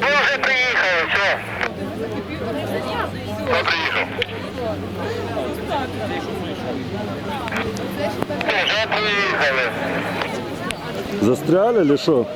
Ми вже приїхали, все. Хто приїхав? Ми вже приїхали. Застряли или що?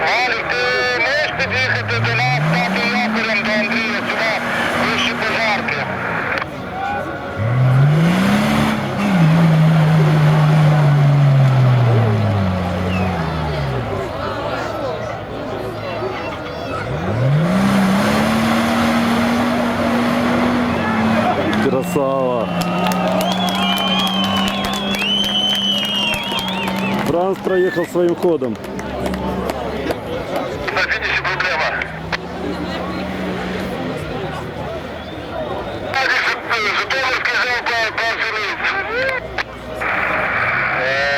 Валік, ти можеш під'їхати до нас, стати Красава. Франц проехал своим ходом. На фініші проблема. Житомирський жовта перший рейс.